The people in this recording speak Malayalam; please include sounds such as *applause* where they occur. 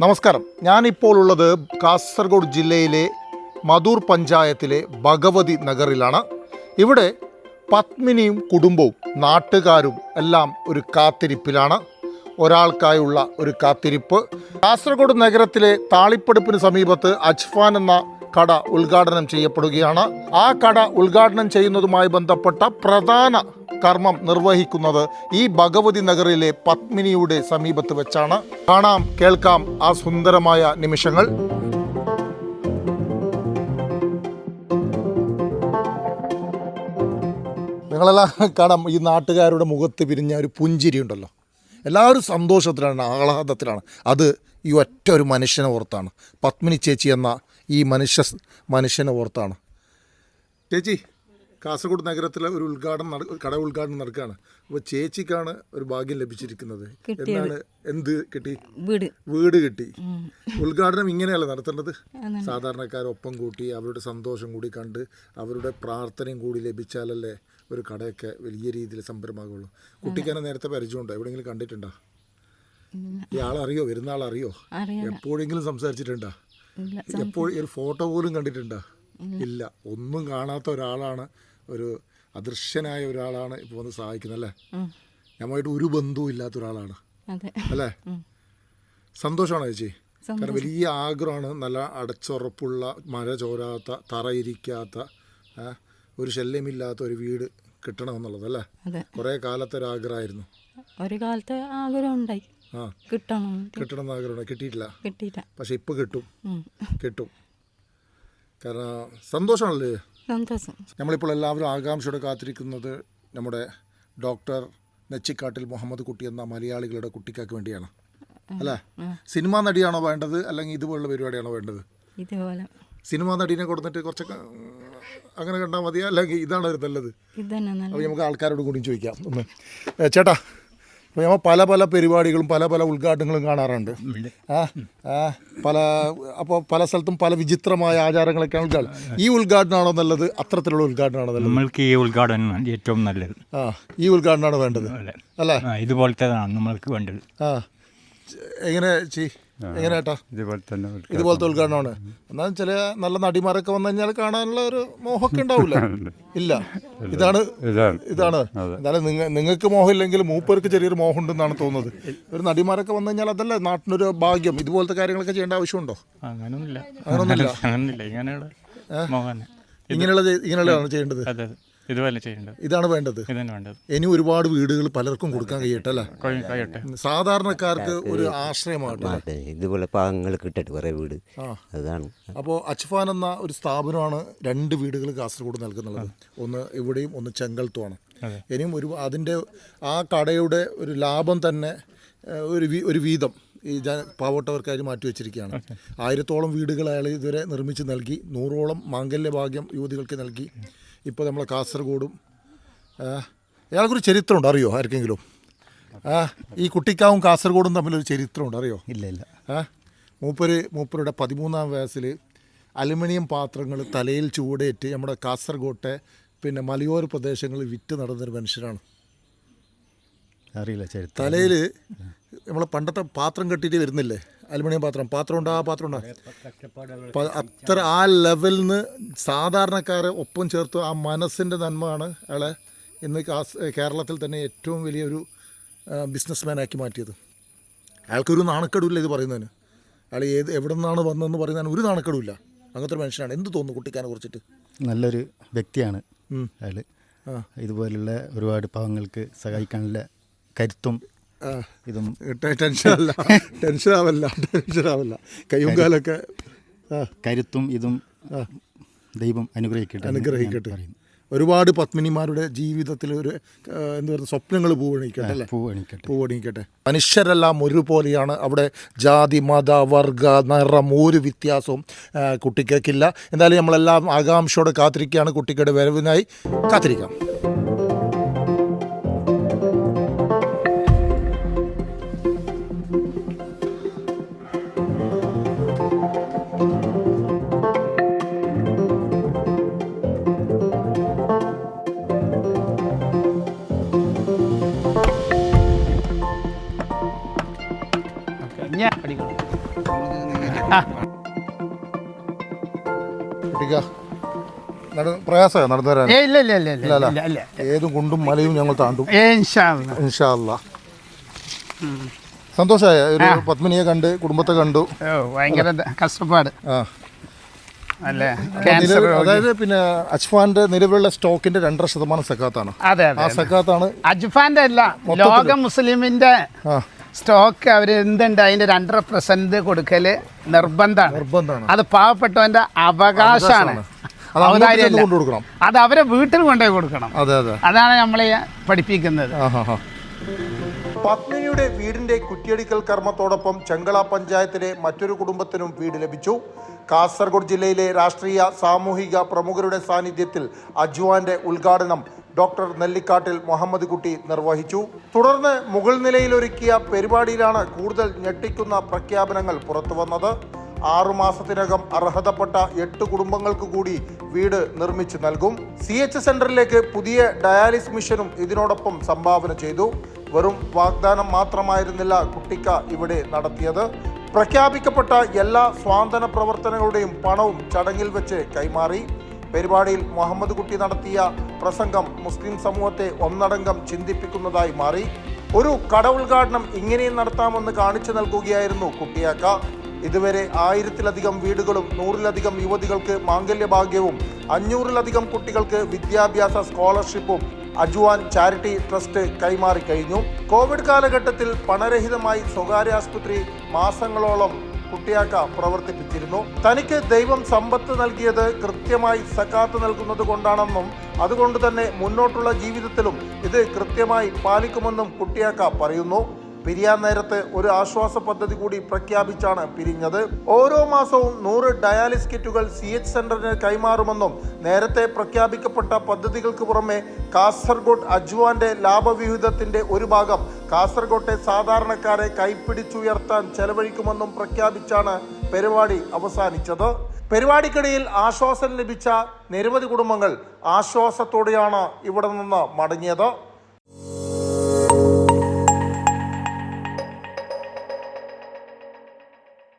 നമസ്കാരം. ഞാനിപ്പോൾ ഉള്ളത് കാസർഗോഡ് ജില്ലയിലെ മധൂർ പഞ്ചായത്തിലെ ഭഗവതി നഗറിലാണ്. ഇവിടെ പത്മിനിയും കുടുംബവും നാട്ടുകാരും എല്ലാം ഒരു കാത്തിരിപ്പിലാണ്. ഒരാൾക്കായുള്ള ഒരു കാത്തിരിപ്പ്. കാസർഗോഡ് നഗരത്തിലെ താളിപ്പടുപ്പിന് സമീപത്ത് അജ്ഫാൻ എന്ന കട ഉദ്ഘാടനം ചെയ്യപ്പെടുകയാണ്. ആ കട ഉദ്ഘാടനം ചെയ്യുന്നതുമായി ബന്ധപ്പെട്ട പ്രധാന കർമ്മം നിർവഹിക്കുന്നത് ഈ ഭഗവതി നഗറിലെ പത്മിനിയുടെ സമീപത്ത് വെച്ചാണ്. കാണാം കേൾക്കാം ആ സുന്ദരമായ നിമിഷങ്ങൾ. നിങ്ങളെല്ലാം കാണാം ഈ നാട്ടുകാരുടെ മുഖത്ത് പിരിഞ്ഞ ഒരു പുഞ്ചിരി ഉണ്ടല്ലോ. എല്ലാവരും സന്തോഷത്തിലാണ് ആഹ്ലാദത്തിലാണ്. അത് ഈ ഒറ്റ ഒരു മനുഷ്യനെ ഓർത്താണ്. പത്മിനി ചേച്ചി എന്ന ഈ മനുഷ്യ മനുഷ്യനെ ഓർത്താണ്. ചേച്ചി കാസർഗോഡ് നഗരത്തിലെ ഒരു ഉദ്ഘാടനം കട ഉദ്ഘാടനം നടക്കുകയാണ്. അപ്പോൾ ചേച്ചിക്കാണ് ഒരു ഭാഗ്യം ലഭിച്ചിരിക്കുന്നത്. എന്താണ് എന്ത് കിട്ടി? വീട്. വീട് കിട്ടി. ഉദ്ഘാടനം ഇങ്ങനെയല്ല നടത്തേണ്ടത്. സാധാരണക്കാരൊപ്പം കൂട്ടി അവരുടെ സന്തോഷം കൂടി കണ്ട് അവരുടെ പ്രാർത്ഥനയും കൂടി ലഭിച്ചാലല്ലേ ഒരു കടയൊക്കെ വലിയ രീതിയിൽ സംരംഭമാകുള്ളൂ. കുട്ടിക്കാനെ നേരത്തെ പരിചയമുണ്ടോ? എവിടെയെങ്കിലും കണ്ടിട്ടുണ്ടോ? ഈ ആളറിയോ? വരുന്ന ആളറിയോ അറിയാം. എപ്പോഴെങ്കിലും സംസാരിച്ചിട്ടുണ്ടോ? എപ്പോൾ ഒരു ഫോട്ടോ പോലും കണ്ടിട്ടുണ്ടോ? ഇല്ല. ഒന്നും കാണാത്ത ഒരാളാണ് ഒരു അദൃശ്യനായ ഒരാളാണ് ഇപ്പോൾ വന്ന് സഹായിക്കുന്നത് അല്ലേ. ഞമ്മളായിട്ട് ഒരു ബന്ധവും ഇല്ലാത്ത ഒരാളാണ്. അല്ലേ. സന്തോഷമാണോ ചേച്ചി. കാരണം വലിയ ആഗ്രഹമാണ് നല്ല അടച്ചുറപ്പുള്ള മഴ ചോരാത്ത തറയിരിക്കാത്ത ഒരു ശല്യമില്ലാത്ത ഒരു വീട് കിട്ടണമെന്നുള്ളത് അല്ലേ? കുറെ കാലത്തെ ഒരു ആഗ്രഹമായിരുന്നു ഒരു കാലത്തെ ആഗ്രഹം ഉണ്ടായി. കിട്ടണം കിട്ടണം. എന്ന് ആഗ്രഹമാണ് കിട്ടിയിട്ടില്ല. കിട്ടിയില്ല. പക്ഷെ ഇപ്പൊ കിട്ടും. കിട്ടും. കാരണം സന്തോഷമാണല്ലേ? സന്തോഷം. നമ്മളിപ്പോൾ എല്ലാവരും ആകാംക്ഷയോടെ കാത്തിരിക്കുന്നത് നമ്മുടെ ഡോക്ടർ നെച്ചിക്കാട്ടിൽ മുഹമ്മദ് കുട്ടി എന്ന മലയാളികളുടെ കുട്ടിക്കാക്ക് വേണ്ടിയാണ്. അല്ലേ? സിനിമാ നടിയാണോ വേണ്ടത്? അല്ലെങ്കിൽ ഇതുപോലുള്ള പരിപാടിയാണോ വേണ്ടത്? ഇതുപോലെ. സിനിമാ നടീനെ കൊടുത്തിട്ട് കുറച്ചൊക്കെ അങ്ങനെ കണ്ടാൽ മതിയോ അല്ലെങ്കിൽ ഇതാണ് ഒരു നല്ലത്. അപ്പോൾ നമുക്ക് ആൾക്കാരോട് കൂടി ചോദിക്കാം. ഒന്ന് ചേട്ടാ അപ്പോൾ നമ്മൾ പല പല പരിപാടികളും പല പല ഉദ്ഘാടനങ്ങളും കാണാറുണ്ട്. ആ പല അപ്പോൾ പല സ്ഥലത്തും പല വിചിത്രമായ ആചാരങ്ങളൊക്കെയാണ് ഉദ്ഘാടനം. ഈ ഉദ്ഘാടനമാണോ നല്ലത്? അത്രത്തിലുള്ള ഉദ്ഘാടനമാണോ നല്ലത്? നമ്മൾക്ക് ഈ ഉദ്ഘാടനം ഏറ്റവും നല്ലത്. ആ ഈ ഉദ്ഘാടനമാണ് വേണ്ടത്. അല്ലേ? ഇതുപോലത്തേതാണ് നമ്മൾക്ക് വേണ്ടത്. ആ എങ്ങനെ ചി എങ്ങനെ ഏട്ടാ ഇതുപോലെ തന്നെ ഇതുപോലത്തെ ഉദ്ഘാടനമാണ്. എന്നാൽ ചില നല്ല നടിമാരൊക്കെ വന്നു കഴിഞ്ഞാൽ കാണാനുള്ള ഒരു മോഹമൊക്കെ ഉണ്ടാവില്ല *laughs* ഇല്ല. ഇതാണ്. ഇതാണ്. എന്നാലും നിങ്ങ നിങ്ങൾക്ക് മോഹമില്ലെങ്കിൽ മൂപ്പർക്ക് ചെറിയൊരു മോഹം ഉണ്ടെന്നാണ് തോന്നുന്നത്. ഒരു നടിമാരൊക്കെ വന്നു കഴിഞ്ഞാൽ അതല്ല നാട്ടിനൊരു ഭാഗ്യം. ഇതുപോലത്തെ കാര്യങ്ങളൊക്കെ ചെയ്യേണ്ട ആവശ്യമുണ്ടോ? അങ്ങനൊന്നുമില്ല. അങ്ങനൊന്നുമില്ല. *laughs* ഇങ്ങനെയുള്ള മോഹന ഇങ്ങനെയുള്ള ചെയ്- ഇങ്ങനെയുള്ളതാണ് ചെയ്യേണ്ടത്. ഇതുപോലെ ചെയ്യേണ്ടത് ഇതാണ് വേണ്ടത്. ഇതന്നെ വേണ്ടത്. ഇനി ഒരുപാട് വീടുകൾ പലർക്കും കൊടുക്കാൻ കഴിയട്ടെ അല്ലേ? കഴിയട്ടെ. സാധാരണക്കാർക്ക് ഒരു ആശ്രയമാകട്ടെ അതെ. ഇതുപോലെ പാവങ്ങൾ കിട്ടട്ടെ കുറേ വീട്. ആ. അതാണ്. അപ്പോൾ അച്ഫാൻ എന്ന ഒരു സ്ഥാപനമാണ് രണ്ട് വീടുകൾ കാസർഗോഡ് നൽകുന്നുള്ളത്. ഒന്ന് ഇവിടെയും ഒന്ന് ചെങ്കൽത്തുമാണ്. അതെ. ഇനിയും ഒരു അതിന്റെ ആ കടയുടെ ഒരു ലാഭം തന്നെ ഏഹ്, ഒരു വീ- ഒരു വീതം ഈ ജന പാവപ്പെട്ടവർക്കായി മാറ്റി വെച്ചിരിക്കുകയാണ്. ആയിരത്തോളം വീടുകൾ അയാൾ ഇതുവരെ നിർമ്മിച്ച് നൽകി നൂറോളം മാംഗല്യ ഭാഗ്യം യുവതികൾക്ക് നൽകി. ഇപ്പോൾ നമ്മളെ കാസർഗോഡും ഇയാൾക്കൊരു ചരിത്രമുണ്ട് അറിയോ? ആർക്കെങ്കിലും? ആ ഈ കുട്ടിക്കാവും കാസർഗോഡും തമ്മിലൊരു ചരിത്രമുണ്ട് അറിയോ? ഇല്ല ഇല്ല. ആ മൂപ്പര് മൂപ്പരുടെ പതിമൂന്നാം വയസ്സിൽ അലുമിനിയം പാത്രങ്ങൾ തലയിൽ ചൂടേറ്റ് നമ്മുടെ കാസർഗോട്ടെ പിന്നെ മലയോര പ്രദേശങ്ങളിൽ വിറ്റ് നടന്നൊരു മനുഷ്യനാണ്. അറിയില്ല തലയിൽ നമ്മൾ പണ്ടത്തെ പാത്രം കെട്ടിയിട്ട് വരുന്നില്ലേ? അലുമിനിയം പാത്രം. പാത്രം ഉണ്ടാ? പാത്രം ഉണ്ടാ? അത്ര ആ ലെവലിൽ നിന്ന് സാധാരണക്കാരെ ഒപ്പം ചേർത്ത് ആ മനസ്സിന്റെ നന്മയാണ് അയാളെ ഇന്ന് കേരളത്തിൽ തന്നെ ഏറ്റവും വലിയൊരു ബിസിനസ്മാനാക്കി മാറ്റിയത്. അയാൾക്കൊരു നാണക്കെടുവില്ല ഇത് പറയുന്നതിന്. അയാൾ ഏത് എവിടെ നിന്നാണ് വന്നതെന്ന് പറയുന്നതിന് ഒരു നാണക്കേടുമില്ല. അങ്ങനത്തെ ഒരു മനുഷ്യനാണ്. എന്ത് തോന്നുന്നു കുട്ടിക്കാനെ കുറിച്ചിട്ട്? നല്ലൊരു വ്യക്തിയാണ്. അയാൾ ഇതുപോലുള്ള ഒരുപാട് പാവങ്ങൾക്ക് സഹായിക്കാനുള്ള കരുത്തും ടെൻഷൻ അല്ല ടെൻഷൻ ആവല്ല ടെൻഷൻ ആവല്ല കയ്യും കാലൊക്കെ കരുത്തും ഇതും ദൈവം അനുഗ്രഹിക്കട്ടെ അനുഗ്രഹിക്കട്ടെ. ഒരുപാട് പത്മിനിമാരുടെ ജീവിതത്തിൽ ഒരു എന്താ പറയുക സ്വപ്നങ്ങൾ പൂവണിക്കട്ടെ അല്ലേ? പൂവണിക്കട്ടെ. പൂവണിക്കട്ടെ. മനുഷ്യരെല്ലാം ഒരുപോലെയാണ്. അവിടെ ജാതി മത വർഗ നിറം ഒരു വ്യത്യാസവും കുട്ടിക്കേക്കില്ല. എന്തായാലും നമ്മളെല്ലാം ആകാംക്ഷയോടെ കാത്തിരിക്കുകയാണ്. കുട്ടിക്കയുടെ വരവിനായി കാത്തിരിക്കാം. ഞാൻ പഠിക്കണം പ്രയാസമാണ് നടന്നു ഇല്ല ഇല്ല ഇല്ല ഇല്ല ഇല്ല, ഇല്ല ഇല്ല. ഏതും കുണ്ടും മലയും ഞങ്ങൾ താണ്ടും. ഇൻഷാ അല്ലാ. സന്തോഷമായ ഒരു പത്മിനിയെ കണ്ട് കുടുംബത്തെ കണ്ടു. ഓ ഭയങ്കര ദ- കഷ്ടപ്പാട്. ആ. അല്ലേ? അപ്പൊ ക്യാൻസർ നിലവിൽ- രോഗി. അതായത് പിന്നെ അജ്ഫാന്റെ നിലവിലുള്ള സ്റ്റോക്കിന്റെ രണ്ടര ശതമാനം സക്കാത്താണ്. അതെ ആ അതെ. സക്കാത്താണ് അജ്ഫാന്റെ അല്ല ലോക മുസ്ലിമിന്റെ ആ. സ്റ്റോക്ക് അവർ എന്തുണ്ട്? അതിന്റെ രണ്ടര പെർസെന്റ് കൊടുക്കൽ നിർബന്ധമാണ്. നിർബന്ധമാണ്. അത് പാവപ്പെട്ടവന്റെ അവകാശമാണ്. അത് അവരെ വീട്ടിൽ കൊണ്ടുപോയി കൊടുക്കണം. അതെ അതെ. അതാണ് നമ്മളെ പഠിപ്പിക്കുന്നത്. പത്നിയുടെ വീടിന്റെ കുറ്റിയടിക്കൽ കർമ്മത്തോടൊപ്പം ചെങ്കള പഞ്ചായത്തിലെ മറ്റൊരു കുടുംബത്തിനും വീട് ലഭിച്ചു. കാസർഗോഡ് ജില്ലയിലെ രാഷ്ട്രീയ സാമൂഹിക പ്രമുഖരുടെ സാന്നിധ്യത്തിൽ അജ്വാന്റെ ഉദ്ഘാടനം ഡോക്ടർ നെല്ലിക്കാട്ടിൽ മുഹമ്മദ് കുട്ടി നിർവഹിച്ചു. തുടർന്ന് മുകൾ നിലയിലൊരുക്കിയ പരിപാടിയിലാണ് കൂടുതൽ ഞെട്ടിക്കുന്ന പ്രഖ്യാപനങ്ങൾ പുറത്തുവന്നത്. ആറുമാസത്തിനകം അർഹതപ്പെട്ട എട്ട് കുടുംബങ്ങൾക്ക് കൂടി വീട് നിർമ്മിച്ചു നൽകും. സി എച്ച് സെന്ററിലേക്ക് പുതിയ ഡയാലിസ് മിഷനും ഇതിനോടൊപ്പം സംഭാവന ചെയ്തു. വെറും വാഗ്ദാനം മാത്രമായിരുന്നില്ല കുട്ടിക്ക ഇവിടെ നടത്തിയത്. പ്രഖ്യാപിക്കപ്പെട്ട എല്ലാ സ്വാന്തന പ്രവർത്തനങ്ങളുടെയും പണവും ചടങ്ങിൽ വെച്ച് കൈമാറി. പരിപാടിയിൽ മുഹമ്മദ് കുട്ടി നടത്തിയ പ്രസംഗം മുസ്ലിം സമൂഹത്തെ ഒന്നടങ്കം ചിന്തിപ്പിക്കുന്നതായി മാറി. ഒരു കട ഉദ്ഘാടനം ഇങ്ങനെയും നടത്താമെന്ന് കാണിച്ചു നൽകുകയായിരുന്നു കുട്ടിയാക്ക. ഇതുവരെ ആയിരത്തിലധികം വീടുകളും നൂറിലധികം യുവതികൾക്ക് മാംഗല്യഭാഗ്യവും അഞ്ഞൂറിലധികം കുട്ടികൾക്ക് വിദ്യാഭ്യാസ സ്കോളർഷിപ്പും അജ്വാൻ ചാരിറ്റി ട്രസ്റ്റ് കൈമാറി കഴിഞ്ഞു. കോവിഡ് കാലഘട്ടത്തിൽ പണരഹിതമായി സ്വകാര്യ ആശുപത്രി മാസങ്ങളോളം കുട്ടിയാക്ക പ്രവർത്തിപ്പിച്ചിരുന്നു. തനിക്ക് ദൈവം സമ്പത്ത് നൽകിയത് കൃത്യമായി സക്കാത്ത് നൽകുന്നത് കൊണ്ടാണെന്നും അതുകൊണ്ട് തന്നെ മുന്നോട്ടുള്ള ജീവിതത്തിലും ഇത് കൃത്യമായി പാലിക്കുമെന്നും കുട്ടിയാക്ക പറയുന്നു. പിരിയാൻ നേരത്ത് ഒരു ആശ്വാസ പദ്ധതി കൂടി പ്രഖ്യാപിച്ചാണ് പിരിഞ്ഞത്. ഓരോ മാസവും നൂറ് ഡയാലിസ് കിറ്റുകൾ സി എച്ച് സെന്ററിന് കൈമാറുമെന്നും നേരത്തെ പ്രഖ്യാപിക്കപ്പെട്ട പദ്ധതികൾക്ക് പുറമെ കാസർഗോഡ് അജ്വാന്റെ ലാഭവിഹിതത്തിന്റെ ഒരു ഭാഗം കാസർഗോട്ടെ സാധാരണക്കാരെ കൈപ്പിടിച്ചുയർത്താൻ ചെലവഴിക്കുമെന്നും പ്രഖ്യാപിച്ചാണ് പരിപാടി അവസാനിച്ചത്. പരിപാടിക്കിടയിൽ ആശ്വാസം ലഭിച്ച നിരവധി കുടുംബങ്ങൾ ആശ്വാസത്തോടെയാണ് ഇവിടെ നിന്ന് മടങ്ങിയത്.